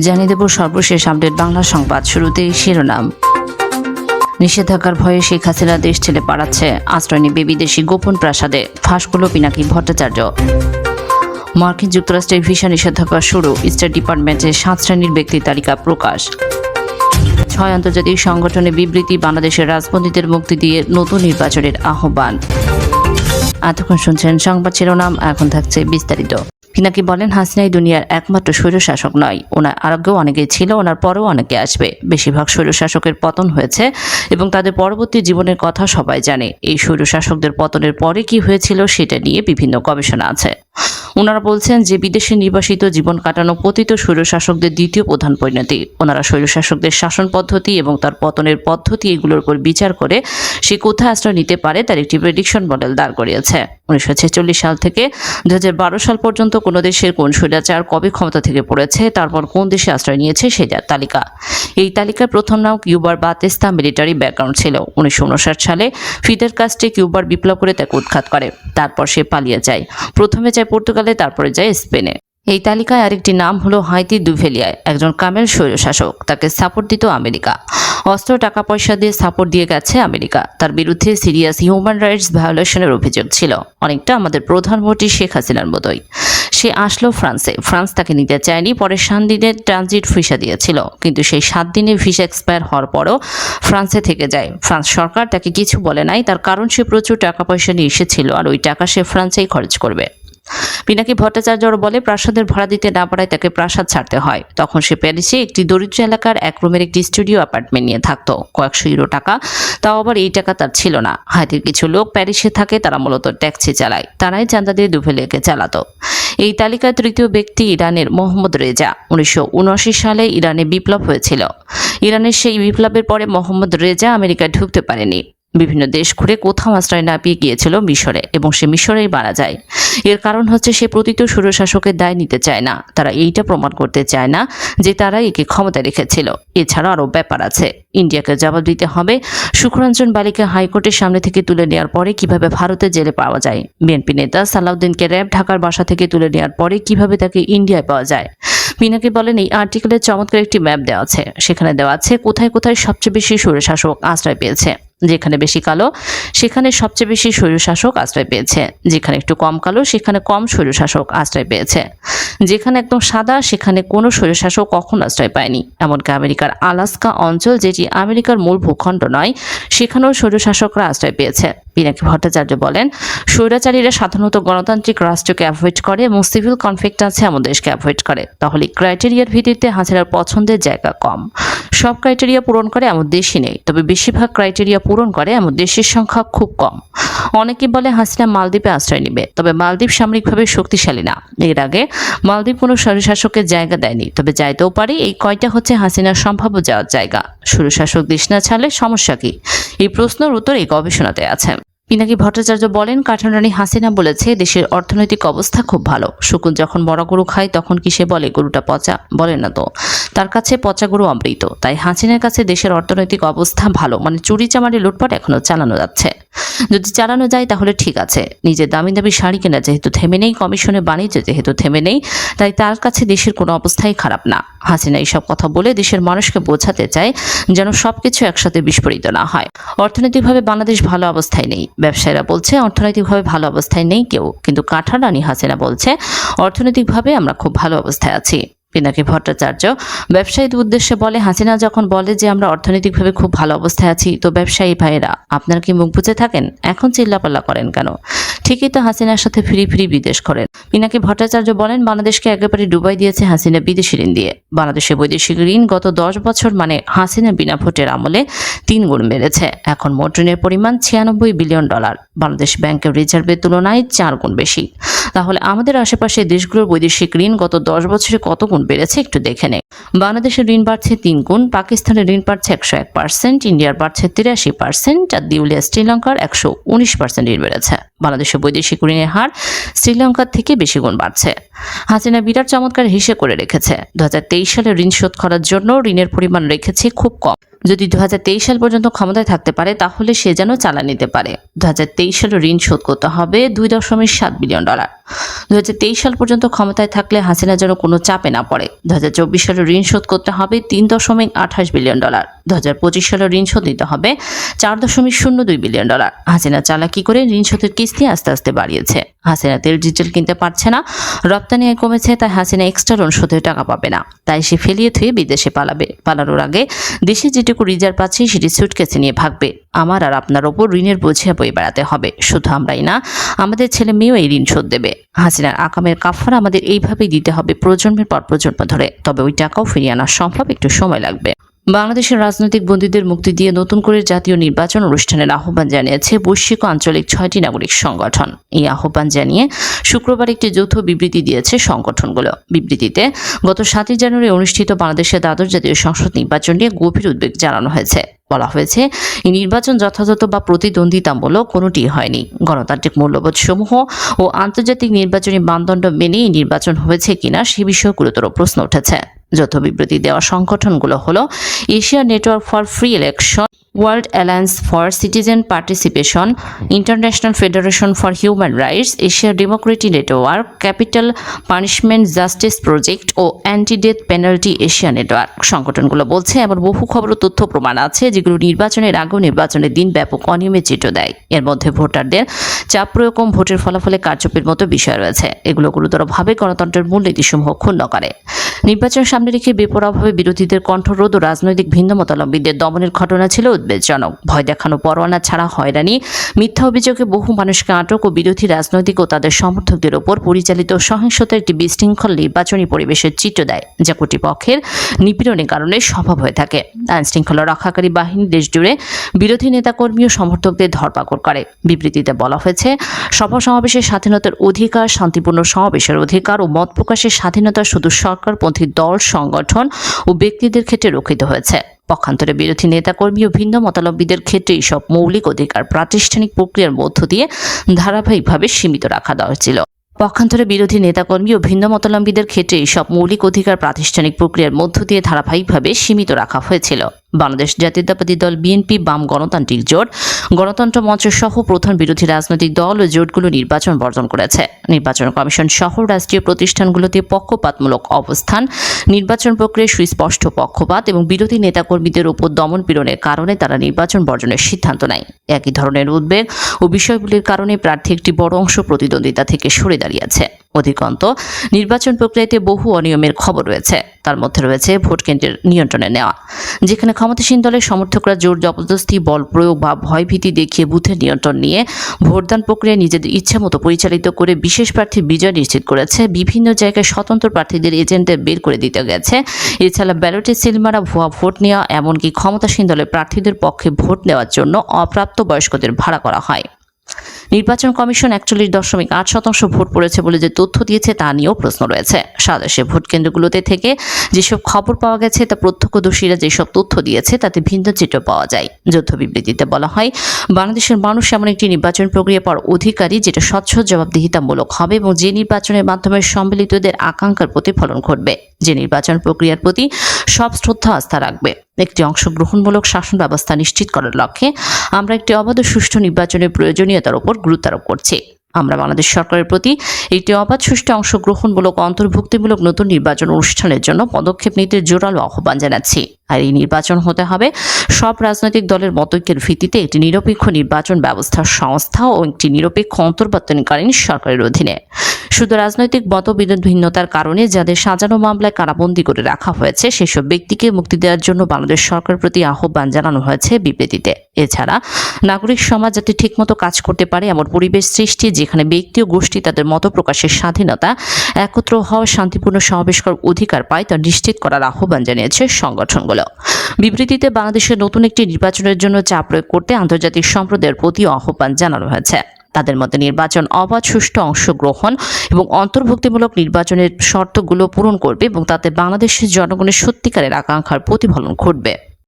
জানিয়ে দেব সর্বশেষ আপডেট বাংলা সংবাদ শুরুতেই শিরোনাম। নিষেধাজ্ঞার ভয়ে শেখ হাসিনা দেশ ছেড়ে পাড়াচ্ছে আশ্রয় নিবে বিদেশি গোপন প্রাসাদে। ফাঁস করল পিনাকি ভট্টাচার্য। মার্কিন যুক্তরাষ্ট্রের ভিসা নিষেধাজ্ঞা শুরু। স্টেট ডিপার্টমেন্টের সাত শ্রেণির ব্যক্তির তালিকা প্রকাশ। ছয় আন্তর্জাতিক সংগঠনে বিবৃতি, বাংলাদেশের রাজবন্দীদের মুক্তি দিয়ে নতুন নির্বাচনের আহ্বান। এতক্ষণ শুনছেন সংবাদ শিরোনাম, এখন থাকছে বিস্তারিত। পিনাকি বলেন, হাসিনাই দুনিয়ার একমাত্র স্বৈরশাসক নয়। ওনার আরোগ্যও অনেকেই ছিল, ওনার পরেও অনেকে আসবে। বেশিরভাগ স্বৈরশাসকের পতন হয়েছে এবং তাদের পরবর্তী জীবনের কথা সবাই জানে। এই স্বৈরশাসকদের পতনের পরে কি হয়েছিল সেটা নিয়ে বিভিন্ন গবেষণা আছে। ওনারা বলছেন যে বিদেশে নির্বাসিত জীবন কাটানো পতিত স্বৈরশাসকদের দ্বিতীয় প্রধান পরিণতি। ওনারা স্বৈরশাসকদের শাসন পদ্ধতি এবং তার পতনের পদ্ধতি এগুলোর উপর বিচার করে সে কোথায় আশ্রয় নিতে পারে তার একটি প্রেডিকশন মডেল দাঁড় করিয়েছে। উনিশশো ছেচল্লিশ সাল থেকে দু হাজার বারো সাল পর্যন্ত কোন দেশের কোন স্বৈরাচার কবে ক্ষমতা থেকে পড়েছে, তারপর কোন দেশে আশ্রয় নিয়েছে সেটার তালিকা। এই তালিকার প্রথম নাম কিউবার বাতেস্তা মিলিটারি ব্যাকগ্রাউন্ড ছিল। উনিশশো উনষাট সালে ফিদের কাস্টে কিউবার বিপ্লব করে তাকে উৎখাত করে। তারপর সে পালিয়ে যায়। প্রথমে যায় পর্তুগালে তারপরে যায় স্পেনে। এই তালিকায় আরেকটি নাম হলো হাইতি দুভেলিয়ায়, একজন কামেল স্বৈরশাসক। তাকে সাপোর্ট দিত আমেরিকা। অস্ত্র টাকা পয়সা দিয়ে সাপোর্ট দিয়ে গেছে আমেরিকা। তার বিরুদ্ধে সিরিয়াস হিউম্যান রাইটস ভায়োলেশনের অভিযোগ ছিল। অনেকটা আমাদের প্রধানমন্ত্রী শেখ হাসিনার মতোই। সে আসলো ফ্রান্সে। ফ্রান্স তাকে নিতে চায়নি, পরে সাত দিনের ট্রানজিট ভিসা দিয়েছিল। কিন্তু সেই সাত দিনের ভিসা এক্সপায়ার হওয়ার পরও ফ্রান্সে থেকে যায়। ফ্রান্স সরকার তাকে কিছু বলে নাই, তার কারণ সে প্রচুর টাকা পয়সা নিয়ে এসেছিল, আর ওই টাকা সে ফ্রান্সেই খরচ করবে। পিনাকি ভট্টাচার্য বলে প্রাসাদের ভাড়া দিতে না পারায় তাকে প্রাসাদ ছাড়তে হয়। তখন সে প্যারিসে একটি দরিদ্র এলাকার এক রুমের একটি স্টুডিও অ্যাপার্টমেন্ট নিয়ে থাকত। কয়েকশো ইউরো টাকা, তাও আবার এই টাকা তার ছিল না। হাতির কিছু লোক প্যারিসে থাকে, তারা মূলত ট্যাক্সি চালায়। তারাই চাঁদা দিয়ে দুভেলেকে চালাতো। এই তালিকায় তৃতীয় ব্যক্তি ইরানের মোহাম্মদ রেজা। উনিশশো উনআশি সালে ইরানে বিপ্লব হয়েছিল। ইরানের সেই বিপ্লবের পরে মোহাম্মদ রেজা আমেরিকায় ঢুকতে পারেনি। বিভিন্ন দেশ ঘুরে কোথাও আশ্রয় না পেয়ে গিয়েছিল মিশরে এবং সে মিশরেই মারা যায়। এর কারণ হচ্ছে সে প্রতীত সুরশাসকের দায় নিতে চায় না। তারা এইটা প্রমাণ করতে চায় না যে তারা একে ক্ষমতায় রেখেছিল। এছাড়া আরও ব্যাপার আছে। ইন্ডিয়াকে জবাব দিতে হবে সুখরঞ্জন বালিকা হাইকোর্টের সামনে থেকে তুলে নেওয়ার পরে কীভাবে ভারতে জেলে পাওয়া যায়। বিএনপি নেতা সালাউদ্দিনকে র্যাব ঢাকার বাসা থেকে তুলে নেওয়ার পরে কীভাবে তাকে ইন্ডিয়ায় পাওয়া যায়। মিনাকে বলেন, এই আর্টিকেলে চমৎকার একটি ম্যাপ দেওয়া আছে। সেখানে দেওয়া আছে কোথায় কোথায় সবচেয়ে বেশি স্বৈরশাসক আশ্রয় পেয়েছে। যেখানে বেশি কালো, সেখানে সবচেয়ে বেশি স্বৈরশাসক আশ্রয় পেয়েছে। যেখানে একটু কম কালো, সেখানে কম স্বৈরশাসক আশ্রয় পেয়েছে। যেখানে একদম সাদা, সেখানে কোনো স্বৈরশাসক কখন আশ্রয় পায়নি। এমনকি আমেরিকার আলাস্কা অঞ্চল, যেটি আমেরিকার মূল ভূখণ্ড নয়, সেখানেও স্বৈরশাসকরা আশ্রয় পেয়েছে। পিনাকি ভট্টাচার্য বলেন, স্বৈরাচারীরা সাধারণত গণতান্ত্রিক রাষ্ট্রকে অ্যাভয়েড করে এবং সিভিল কনফ্লিক্ট আছে এমন দেশকে অ্যাভয়েড করে। তাহলে ক্রাইটেরিয়ার ভিত্তিতে হাসিনার পছন্দের জায়গা কম। সব ক্রাইটেরিয়া পূরণ করে এমন দেশই নেই, তবে বেশিরভাগ ক্রাইটেরিয়া পূরণ করে এমন দেশের সংখ্যা খুব কম। অনেকে বলে হাসিনা মালদ্বীপে আশ্রয় নেবে, তবে মালদ্বীপ সামরিকভাবে শক্তিশালী না। এর আগে মালদ্বীপ কোনো স্বৈরশাসকের জায়গা দেয়নি, তবে যাইতেও পারে এই কয়টা হচ্ছে হাসিনার সম্ভাব্য যাওয়ার জায়গা। স্বৈরশাসক দেশ না ছাড়লে সমস্যা কি? এই প্রশ্নের উত্তর এই গবেষণাতে আছে। পিনাকি ভট্টাচার্য বলেন কাঠারানি হাসিনা বলেছে, দেশের অর্থনৈতিক অবস্থা খুব ভালো। শকুন যখন বড় গরু খায়, তখন কি সে বলে, গরুটা পচা? বলে না তো। তার কাছে পচা গরু অমৃত। তাই হাসিনার কাছে দেশের অর্থনৈতিক অবস্থা ভালো। মানে চুরি চামারি লুটপাট এখনও চালানো যাচ্ছে। যদি চালানো যায় তাহলে ঠিক আছে। নিজের দামি দামি শাড়ি কেনা যেহেতু থেমে নেই, কমিশনে বাণিজ্য যেহেতু থেমে নেই, তাই তার কাছে দেশের কোনো অবস্থাই খারাপ না। হাসিনা এইসব কথা বলে দেশের মানুষকে বোঝাতে চায় যেন সবকিছু একসাথে বিস্ফোরিত না হয়। অর্থনৈতিকভাবে বাংলাদেশ ভালো অবস্থায় নেই। ব্যবসায়ীরা বলছে, অর্থনৈতিকভাবে ভালো অবস্থায় নেই কেউ। কিন্তু কাঠারানি হাসিনা বলছে, অর্থনৈতিকভাবে আমরা খুব ভালো অবস্থায় আছি। পিনাকি ভট্টাচার্য। ব্যবসায়ীদের উদ্দেশ্যে বলে, হাসিনা যখন বলে যে আমরা অর্থনৈতিকভাবে খুব ভালো অবস্থায় আছি, তো ব্যবসায়ী ভাইয়েরা, আপনারা কি মুখ বুঝে থাকেন? এখন চিল্লাপাল্লা করেন কেন? ঠিকই তো হাসিনার সাথে ফ্রি ফ্রি বিদেশ করেন। পিনাকি ভট্টাচার্য বলেন, বাংলাদেশকে একেবারে ডুবাই দিয়েছে হাসিনা বিদেশি ঋণ দিয়ে। বাংলাদেশে বৈদেশিক ঋণ গত দশ বছর মানে হাসিনা বিনা ভোটের আমলে তিন গুণ বেড়েছে। এখন মোট ঋণের পরিমাণ ছিয়ানব্বই বিলিয়ন ডলার। বাংলাদেশ ব্যাংকের রিজার্ভের তুলনায় চার গুণ বেশি। তাহলে আমাদের আশেপাশে দেশগুলোর বৈদেশিক ঋণ গত দশ বছরে কত গুণ বেড়েছে একটু দেখে নেই বাংলাদেশের ঋণ বাড়ছে তিন গুণ, পাকিস্তানের ঋণ বাড়ছে একশো এক পার্সেন্ট ইন্ডিয়ার বাড়ছে তিরাশি পার্সেন্ট আর দিউলিয়া শ্রীলঙ্কার একশো উনিশ পার্সেন্ট ঋণ বেড়েছে। বাংলাদেশের বৈদেশিক ঋণের হার শ্রীলঙ্কার থেকে বেশি গুণ বাড়ছে। হাসিনা বিরাট চমৎকার হিসেব করে রেখেছে। দু হাজার তেইশ সালে ঋণ শোধ করার জন্য ঋণের পরিমাণ রেখেছে খুব কম। যদি দুহাজার তেইশ সাল পর্যন্ত ক্ষমতায় থাকতে পারে, তাহলে সে যেন চালা নিতে পারে। দু হাজার সালে ঋণ শোধ করতে হবে দুই দশমিক সাত বিলিয়ন ডলার। দু হাজার তেইশ সাল পর্যন্ত ক্ষমতায় থাকলে হাসিনা যেন কোনো চাপে না পড়ে। দু হাজার চব্বিশ সালে ঋণ শোধ করতে হবে তিন দশমিক আঠাশ বিলিয়ন ডলার। দু হাজার সালে ঋণ শোধ দিতে হবে চার দশমিক শূন্য দুই বিলিয়ন ডলার। হাসিনা চালা চালাকি করে ঋণ শোধের কিস্তি আস্তে আস্তে বাড়িয়েছে। হাসিনা তেল ডিজেল কিনতে পারছে না, রপ্তানি কমেছে, তাই হাসিনা এক্সট্রা লোন শোধের টাকা পাবে না। তাই সে ফেলিয়ে থুয়ে বিদেশে পালাবে। পালানোর আগে দেশে যেটুকু রিজার্ভ পাচ্ছে, সেটি সুটকেসে নিয়ে ভাগবে। আমার আর আপনার ওপর ঋণের বোঝে বই বেড়াতে হবে। শুধু আমরাই না, আমাদের ছেলে মেয়েও এই ঋণ শোধ দেবে। হাসিনার আকামের কাফার আমাদের এইভাবেই দিতে হবে প্রজন্মের পর প্রজন্ম ধরে। তবে ওই টাকাও ফিরিয়ে আনা সম্ভব, একটু সময় লাগবে। বাংলাদেশের রাজনৈতিক বন্দীদের মুক্তি দিয়ে নতুন করে জাতীয় নির্বাচন অনুষ্ঠানের আহ্বান জানিয়েছে বৈশ্বিক আঞ্চলিক ছয়টি নাগরিক সংগঠন। এই আহ্বান জানিয়ে শুক্রবার একটি যৌথ বিবৃতি দিয়েছে সংগঠনগুলো। বিবৃতিতে গত সাতই জানুয়ারি অনুষ্ঠিত বাংলাদেশের দ্বাদশ জাতীয় সংসদ নির্বাচন নিয়ে গভীর উদ্বেগ জানানো হয়েছে। বলা হয়েছে, এই নির্বাচন যথাযথ বা প্রতিদ্বন্দ্বিতামূলক কোনোটি হয়নি। গণতান্ত্রিক মূল্যবোধ সমূহ ও আন্তর্জাতিক নির্বাচনী মানদণ্ড মেনে এই নির্বাচন হয়েছে কিনা সে বিষয়ে গুরুতর প্রশ্ন উঠেছে। যৌথ বিবৃতি দেওয়া সংগঠনগুলো হলো Asia network for free election, world alliance for citizen participation, international federation for human rights, Asia democracy network, capital punishment justice project O anti death penalty Asia network. সংগঠনগুলো বলছে, এমন বহু খবর ও তথ্য প্রমাণ আছে, যেগুলো নির্বাচনের আগেও নির্বাচনের দিন ব্যাপক অনিয়মের চিত্র দেয়। এর মধ্যে ভোটারদের চাপ প্রয়োগ ভোটের ফলাফলে কারচুপির মতো বিষয় রয়েছে। এগুলো গুরুতরভাবে গণতন্ত্রের মূলনীতিসমূহ ক্ষুণ্ণ করে। নির্বাচন সামনে রেখে বেপরোয়াভাবে বিরোধীদের কণ্ঠরোধ ও রাজনৈতিক ভিন্নমতাবলম্বীদের দমনের ঘটনা ছিল উদ্বেগজনক। ভয় দেখানো পরোয়ানা ছাড়া হয়রানি, মিথ্যা অভিযোগে বহু মানুষকে আটক ও বিরোধী রাজনৈতিক ও তাদের সমর্থকদের ওপর পরিচালিত সহিংসতার একটি বিশৃঙ্খল নির্বাচনী পরিবেশের চিত্র দেয়, যা কর্তৃপক্ষের নিপীড়নের কারণে স্বভাব হয়ে থাকে। আইন শৃঙ্খলা রক্ষাকারী বাহিনী দেশ জুড়ে বিরোধী নেতাকর্মী ও সমর্থকদের ধরপাকড় করে। বিবৃতিতে বলা হয়েছে, সভা সমাবেশের স্বাধীনতার অধিকার, শান্তিপূর্ণ সমাবেশের অধিকার ও মত প্রকাশের স্বাধীনতা শুধু সরকারপন্থী দল, সংগঠন ও ব্যক্তিদের ক্ষেত্রে রক্ষিত হয়েছে। পক্ষান্তরে বিরোধী নেতাকর্মী ও ভিন্ন মতালম্বীদের ক্ষেত্রে এইসব মৌলিক অধিকার প্রাতিষ্ঠানিক প্রক্রিয়ার মধ্য দিয়ে ধারাবাহিকভাবে সীমিত রাখা দেওয়া হয়েছিল পক্ষান্তরে বিরোধী নেতাকর্মী ও ভিন্ন মতালম্বীদের ক্ষেত্রে সব মৌলিক অধিকার প্রাতিষ্ঠানিক প্রক্রিয়ার মধ্য দিয়ে ধারাবাহিকভাবে সীমিত রাখা হয়েছিল। বাংলাদেশ জাতীয়তাবাদী দল বিএনপি বাম গণতান্ত্রিক জোট, গণতন্ত্র মঞ্চ সহ প্রধান বিরোধী রাজনৈতিক দল ও জোটগুলো নির্বাচন বর্জন করেছে। নির্বাচন কমিশন সহ রাষ্ট্রীয় প্রতিষ্ঠানগুলোতে পক্ষপাতমূলক অবস্থান, নির্বাচন প্রক্রিয়ায় সুস্পষ্ট পক্ষপাত এবং বিরোধী নেতাকর্মীদের উপর দমন পীড়নের কারণে তারা নির্বাচন বর্জনের সিদ্ধান্ত নেয়। একই ধরনের উদ্বেগ ও বিষয়গুলির কারণে প্রার্থী একটি বড় অংশ প্রতিদ্বন্দ্বিতা থেকে সরে দাঁড়িয়েছে। অধিকন্ত, নির্বাচন প্রক্রিয়াতে বহু অনিয়মের খবর রয়েছে। তার মধ্যে রয়েছে ভোট কেন্দ্রের নিয়ন্ত্রণে নেওয়া। যেখানে ক্ষমতাসীন দলের সমর্থকরা জোর জবরদস্তি, বল প্রয়োগ বা ভয়ভীতি দেখিয়ে বুথের নিয়ন্ত্রণ নিয়ে ভোটদান প্রক্রিয়া নিজেদের ইচ্ছা মতো পরিচালিত করে বিশেষ প্রার্থীর বিজয় নিশ্চিত করেছে। বিভিন্ন জায়গায় স্বতন্ত্র প্রার্থীদের এজেন্টদের বের করে দিতে গেছে। এছাড়া ব্যালটে সিলমারা ভুয়া ভোট নেওয়া, এমনকি ক্ষমতাসীন দলের প্রার্থীদের পক্ষে ভোট নেওয়ার জন্য অপ্রাপ্ত বয়স্কদের ভাড়া করা হয়। নির্বাচন কমিশন একচল্লিশ দশমিক আট শতাংশ ভোট পড়েছে বলে যে তথ্য দিয়েছে তা নিয়েও প্রশ্ন রয়েছে। স্বদেশে ভোট কেন্দ্রগুলোতে থেকে যেসব খবর পাওয়া গেছে, তা প্রত্যক্ষদর্শীরা যেসব তথ্য দিয়েছে, তাতে ভিন্ন চিত্র পাওয়া যায়। যৌথ বিবৃতিতে বলা হয়, বাংলাদেশের মানুষ এমন একটি নির্বাচন প্রক্রিয়া পাওয়ার অধিকারী যেটা স্বচ্ছ জবাবদিহিতামূলক হবে এবং যে নির্বাচনের মাধ্যমে সম্মিলিতদের আকাঙ্ক্ষার প্রতিফলন ঘটবে। যে নির্বাচন প্রক্রিয়ার প্রতি সব শ্রদ্ধা আস্থা রাখবে। একটি অংশগ্রহণমূলক শাসন ব্যবস্থা নিশ্চিত করার লক্ষ্যে আমরা একটি অবাধ সুষ্ঠু নির্বাচনের প্রয়োজনীয়তার উপর গুরুত্ব আরোপ করছি। আমরা বাংলাদেশ সরকারের প্রতি একটি অবাধ, সুষ্ঠু, অংশগ্রহণমূলক, অন্তর্ভুক্তিমূলক নতুন নির্বাচন অনুষ্ঠানের জন্য পদক্ষেপ নিতে জোরালো আহ্বান জানাচ্ছি। আর এই নির্বাচন হতে হবে সব রাজনৈতিক দলের মতৈক্যের ভিত্তিতে একটি নিরপেক্ষ নির্বাচন ব্যবস্থার সংস্থা ও একটি নিরপেক্ষ অন্তর্বর্তনকালীন সরকারের অধীনে। শুধু রাজনৈতিক মতভিন্নতার কারণে যাদের সাজানো মামলায় কারাবন্দী করে রাখা হয়েছে, সেসব ব্যক্তিকে মুক্তি দেওয়ার জন্য বাংলাদেশ সরকারের প্রতি আহ্বান জানানো হয়েছে বিবৃতিতে। এছাড়া, নাগরিক সমাজ যাতে ঠিকমতো কাজ করতে পারে এমন পরিবেশ সৃষ্টি যেখানে ব্যক্তি ও গোষ্ঠী তাদের মত প্রকাশের স্বাধীনতা, একত্র হওয়া, শান্তিপূর্ণ সমাবেশ করার অধিকার পায় তা নিশ্চিত করার আহ্বান জানিয়েছে সংগঠনগুলো। বিবৃতিতে বাংলাদেশের নতুন একটি নির্বাচনের জন্য চাপ প্রয়োগ করতে আন্তর্জাতিক সম্প্রদায়ের প্রতি আহ্বান জানানো হয়েছে। তাদের মধ্যে নির্বাচন অবাধ, সুষ্ঠু অংশগ্রহণ এবং অন্তর্ভুক্তিমূলক নির্বাচনের শর্তগুলো পূরণ করবে এবং তাতে বাংলাদেশের জনগণের সত্যিকারের আকাঙ্ক্ষার প্রতিফলন ঘটবে।